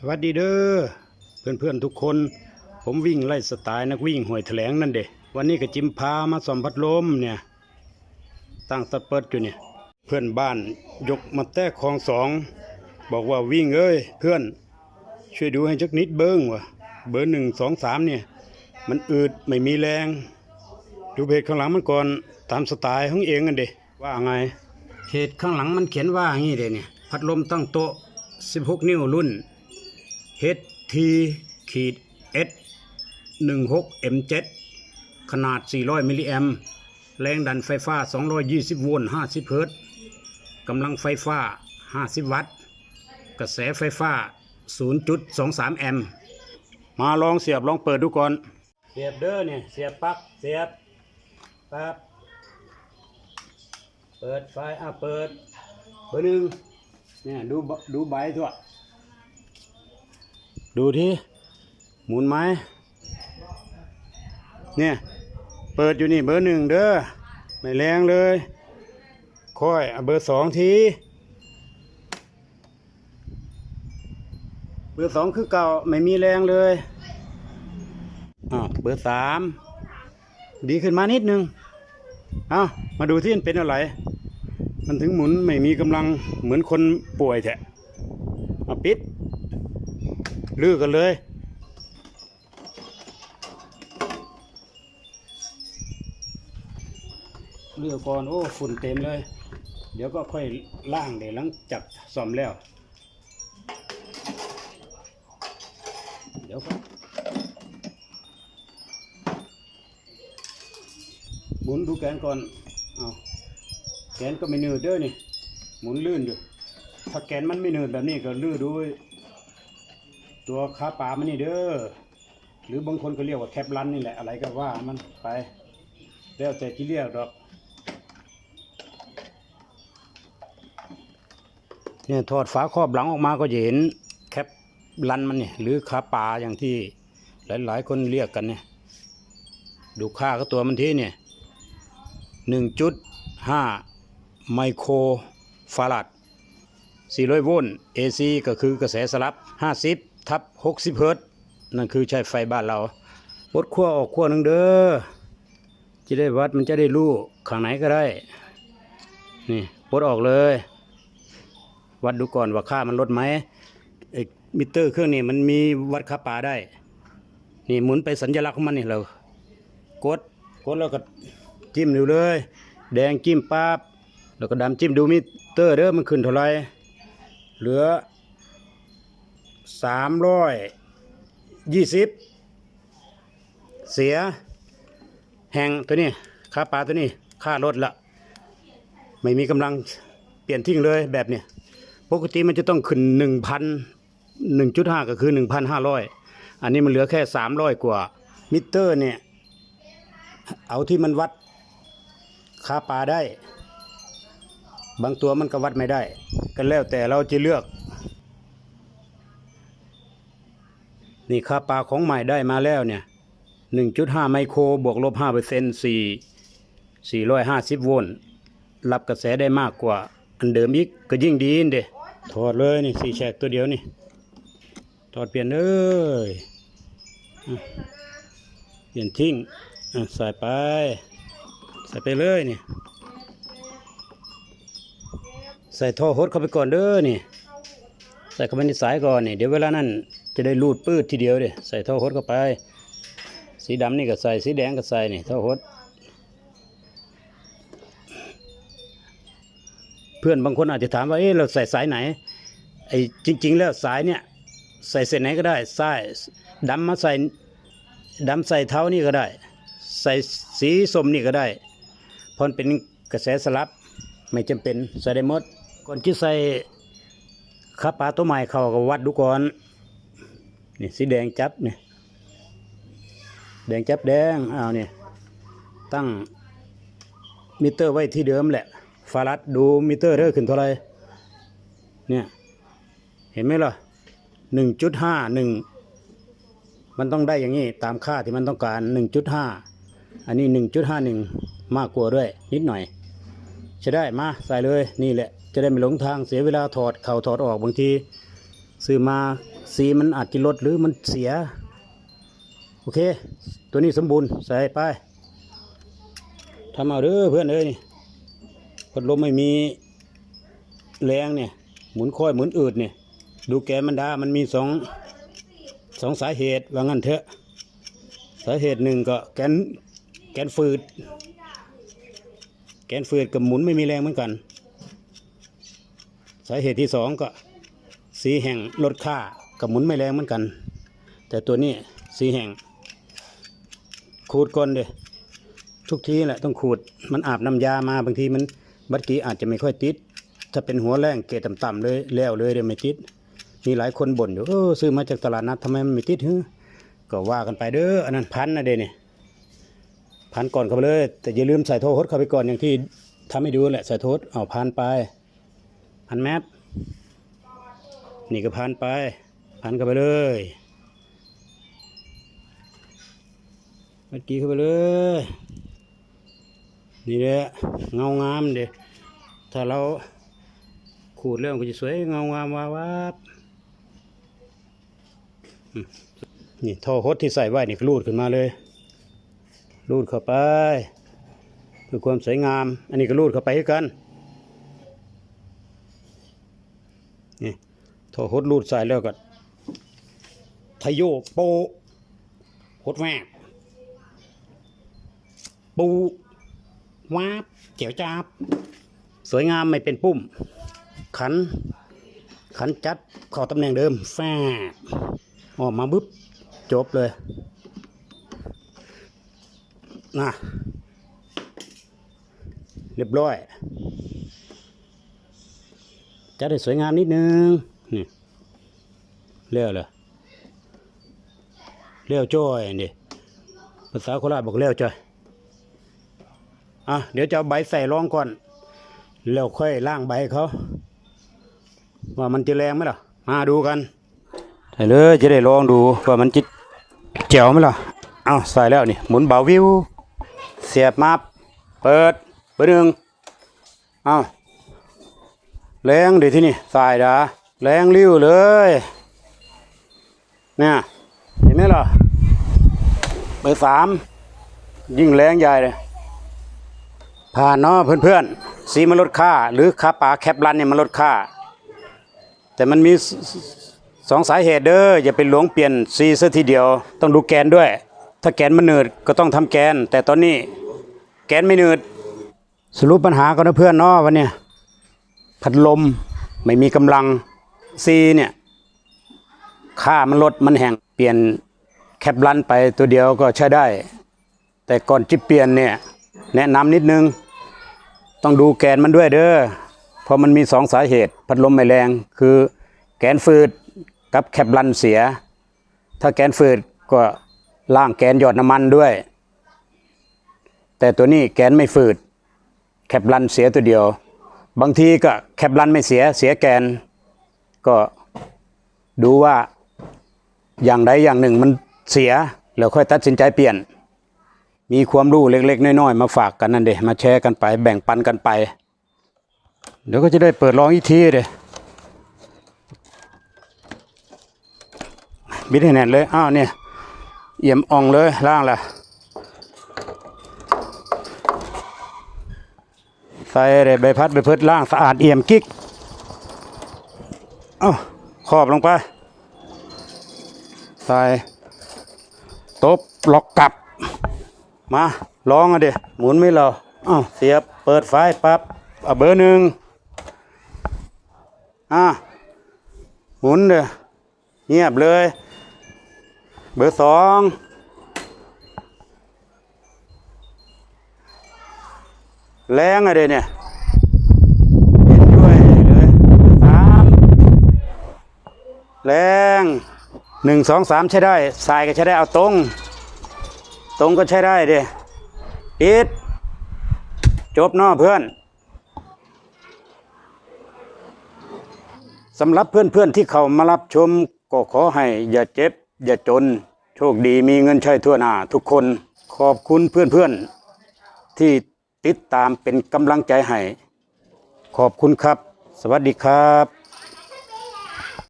สวัสดีเด้อเพื่อนเพื่อนทุกคน ผมวิ่งไล่สไตล์นักวิ่งห่วยแถลงนั่นเด้วันนี้ก็จิมพามาสอมพัดลมเนี่ยตั้งสเปิดอยู่เนี่ยเพื่อนบ้านยกมาแต้คลองสองบอกว่าวิ่งเอ้ยเพื่อนช่วยดูให้จักนิดเบิ้งวะเบอร์หนึ่งสองสามเนี่ยมันอืดไม่มีแรง ดูเพจข้างหลังมันก่อนตามสไตล์ของเองกันเด้ว่าไงเพจข้างหลังมันเขียนว่าอย่างนี้เด้เนี่ยพัดลมตั้งโต๊ะ16 นิ้วรุ่น HT ขีด S 16 M7 ขนาด 400 มิลลิแอมแรงดันไฟฟ้า 220 โวลต์ 50 เฮิรตซ์กำลังไฟฟ้า 50 วัตต์ กระแสไฟฟ้า 0.23 แอมป์มาลองเสียบลองเปิดดูก่อน เสียบเด้อเนี่ยเสียบปลั๊กเสียบปั๊บเปิดไฟอะเปิด เบอร์หนึ่งเนี่ยดูบดูใบทั่ว ดูที่หมุนไหมเนี่ย เปิดอยู่นี่เบอร์หนึ่งเด้อไม่แรงเลย ค่อยเบอร์สองที เบอร์สองคือเก่าไม่มีแรงเลยอ่าเบอร์สามดีขึ้นมานิดนึงเอามาดูที่มันเป็นอะไร มันถึงหมุนไม่มีกำลังเหมือนคนป่วยแท้ ลือกันเลย เลือกก่อน โอ้ ฝุ่นเต็มเลย เดี๋ยวก็ค่อยล่างเดี๋ยวหลังจากซ่อมแล้ว เดี๋ยวก็หมุนดูแกนก่อน เอาแกนก็ไม่หนืดเด้อนี่ หมุนลื่นอยู่ ถ้าแกนมันไม่หนืดแบบนี้ก็ลื้อดู ตัวขาปลามันนี่เด้อหรือบางคนก็เรียกว่าแคปลันนี่แหละอะไรก็ว่ามันไปแล้วแต่ที่เรียกดอกเนี่ยถอดฝาครอบหลังออกมาก็จะเห็นแคปลันมันเนี่ยหรือขาปลาอย่างที่หลายๆ คนเรียกกันเนี่ยดูค่าก็ตัวมันที่เนี่ยหนึ่งจุดห้าไมโครฟาราด400 โวลต์ AC ก็คือกระแสสลับ 50 ทับ60เฮิรตซ์นั่นคือใช้ไฟบ้านเราปดขั้วออกขั้วหนึงเด้อจะได้วัดมันจะได้รู้ข้างไหนก็ได้ นี่ปดออกเลย วัดดูก่อนว่าค่ามันลดไหมไอ้มิเตอร์เครื่องนี้มันมีวัดค่าป่าได้ นี่หมุนไปสัญลักษณ์ของมันนี่เรากดกดแล้วก็จิ้มดูเลย แดงจิ้มปั๊บแล้วก็ดำจิ้มดูมิเตอร์เด้อมันขึ้นเท่าไหรเหลือ สามร้อยยี่สิบเสีย แหงตัวนี้ค่าปลาตัวนี้ค่าลดละไม่มีกำลังเปลี่ยนทิ้งเลยแบบเนี้ยปกติมันจะต้องขึ้นหนึ่งพันหนึ่งจุดห้าก็คือหนึ่งพันห้าร้อยอันนี้มันเหลือแค่สามร้อยกว่า มิเตอร์เนี่ย เอาที่มันวัดค่าปลาได้ บางตัวมันก็วัดไม่ได้ ก็แล้วแต่เราจะเลือก นี่ค่าปลาของใหม่ได้มาแล้วเนี่ย1.5ไมโครบวกลบ5เปอร์เซ็นต์4 450โวลต์รับกระแสได้มากกว่าอันเดิมอีกก็ยิ่งดีนเด้ถอดเลยนี่สี่แฉกตัวเดียวนี่ถอดเปลี่ยนเลยเปลี่ยนทิ้งใส่ไป ใส่ไปเลยนี่ใส่ท่อฮดเข้าไปก่อนเด้อนี่ ใส่เข้าไปในสายก่อนนี่เดี๋ยวเวลานั้น จะได้รูดปื้ดทีเดียวเด้ใส่ท่อฮดเข้าไป สีดำนี่ก็ใส่สีแดงก็ใส่นี่ท่อฮดเพื่อนบางคนอาจจะถามว่าเอ๊ะเราใส่สายไหนไอ้จริง ๆ แล้วสายเนี่ยใส่เส้นไหนก็ได้สายดำมาใส่ดำใส่เท้านี่ก็ได้ ใส่สีส้มนี่ก็ได้เพราะมันเป็นกระแสสลับไม่จำเป็นใส่ได้หมดก่อนที่ใส่ข้าปลาตัวใหม่เขาก็วัดดูก่อน นี่สีแดงจับเนี่ยแดงจับแดงเอาเนี่ยตั้งมิเตอร์ไว้ที่เดิมแหละฟารัดดูมิเตอร์เด้อขึ้นเท่าไหรเนี่ยเห็นไหมล่ะหนึ่งจุดห้าหนึ่งมันต้องได้อย่างนี้ตามค่าที่มันต้องการหนึ่งจุดห้าอันนี้หนึ่งจุดห้าหนึ่งมากกว่าด้วย นิดหน่อยใช้ได้มาใส่เลยนี่แหละ จะได้ไม่หลงทางเสียเวลาถอดเข่าถอดออกบางที ซื้อมา สีมันอาจจะลดหรือมันเสีย โอเค ตัวนี้สมบูรณ์ใส่ไปทำเอาเด้อเพื่อนเอ้ยนี่พัดลมไม่มีแรงเนี่ย หมุนค่อยหมุนอืดเนี่ย ดูแกมันดามันมีสองสองสาเหตุว่างั้นเถอะ สาเหตุหนึ่งก็แกนแกนฝืด แกนฝืดกับหมุนไม่มีแรงเหมือนกัน สาเหตุที่สองก็สีแห่งลดค่า กับหมุนไม่แรงเหมือนกัน แต่ตัวนี้สีแห่ง ขูดก่อนเด้ทุกทีแหละต้องขูดมันอาบน้ำยามาบางทีมันบัดกี้อาจจะไม่ค่อยติด ถ้าเป็นหัวแรงเกรดต่ำๆเลยแล้วเลยเดี๋ยวไม่ติด มีหลายคนบ่นอยู่เออซื้อมาจากตลาดนัดทำไมมันไม่ติดฮึก็ว่ากันไปเด้ออันนั้นพันนะเด้เนี่ยพันก่อนเข้าไปเลย แต่อย่าลืมใส่โทษเข้าไปก่อนอย่างที่ทำให้ดูแหละใส่โทษเอาพันไปพันแมปนี่ก็พันไป พันเข้าไปเลยเมื่อกี้เข้าไปเลย นี่แหละเงางามเด้ถ้าเราขูดเรื่องก็จะสวยเงางามวาวาบนี่ท่อฮดที่ใส่ไว้นี่ก็รูดขึ้นมาเลย รูดเข้าไปเพื่อความสวยงาม อันนี้ก็รูดเข้าไปให้กันนี่พอหดรูดใส่แล้วก็ ทะโยโปะหดแม่ปูวาบเจียวจับสวยงามไม่เป็นปุ่ม ขัน ขันจัดเข้าตำแหน่งเดิมแฟบออกมาบึ๊บ จบเลยนะเรียบร้อยจัดให้สวยงามนิดนึง นี่เลี้ยวเลย เลี้ยวจ้อยนี่ภาษาโคราชบอกเลี้ยวจ้อยอะเดี๋ยวจะเอาใบใส่รองก่อน แล้วค่อยล่างใบเขา ว่ามันจะแรงไหมล่ะ มาดูกันใส่เลยจะได้ลองดูว่ามันจะเจ๋วไหมล่ะเอาใส่แล้วนี่หมุนเบาวิว เสียบมาเปิดเบอร์หนึ่งเอาแรงเดี๋ยที่นี่ใสายดาแรงริ้วเลย เนี่ย เห็นไหมล่ะเบอร์สามยิ่งแรงใหญ่เลยผ่านเนาะเพื่อนๆ สีมันลดค่า หรือค่าป่าแคปรันเนี่ยมันลดค่า แต่มันมีสองสาเหตุเด้ออย่าไปหลวงเปลี่ยนซีซะทีเดียว ต้องดูแกนด้วย ถ้าแกนมันเนืดก็ต้องทำแกน แต่ตอนนี้แกนไม่เนืดสรุปปัญหากันนะเพื่อนเนาะวันเนี้ยพัดลมไม่มีกำลังซีเนี่ย ค่ามันลดมันแห้งเปลี่ยนแคปลันไปตัวเดียวก็ใช้ได้ แต่ก่อนจะเปลี่ยนเนี่ยแนะนำนิดนึง ต้องดูแกนมันด้วยเด้อเพราะมันมีสองสาเหตุ พัดลมไม่แรงคือแกนฟืดกับแคปลันเสีย ถ้าแกนฟืดก็ล่างแกนหยอดน้ำมันด้วย แต่ตัวนี้แกนไม่ฟืด แคปลันเสียตัวเดียว บางทีก็แคปลันไม่เสียเสียแกนก็ดูว่า อย่างใดอย่างหนึ่งมันเสียแล้วค่อยตัดสินใจเปลี่ยน มีความรู้เล็กๆน้อยๆมาฝากกันนั่นเดมาแชร์กันไป แบ่งปันกันไป เดี๋ยวก็จะได้เปิดลองอีกทีเดบิดให้แน่นเลยอ้าวเนี่ยเอี่ยมอ่องเลยล่างล่ะใส่ได้ใบพัดใบเพิดล่างสะอาดเอี่ยมกิ๊กอ้าขอบลงไป ใส่ตบล็อกกลับ มาลองอะเดี๋ยหมุนไม่รออ้าวเสียบเปิดไฟปั๊บอะเบอร์หนึ่งอะหมุนเด้อเงียบเลย เบอร์สองแรงอะเดี๋ยเนี่ยเห็นด้วยเลยเบอร์สามแรง หนึ่งสองสามใช้ได้สายก็ใช้ได้เอาตรง ตรงก็ใช้ได้เด้ปิดจบนาะเพื่อนสำหรับเพื่อนๆที่เขามารับชมก็ขอให้อย่าเจ็บ อย่าจน โชคดีมีเงินใช้ทั่วหน้าทุกคนขอบคุณเพื่อนๆ ที่ติดตามเป็นกำลังใจให้ ขอบคุณครับ สวัสดีครับ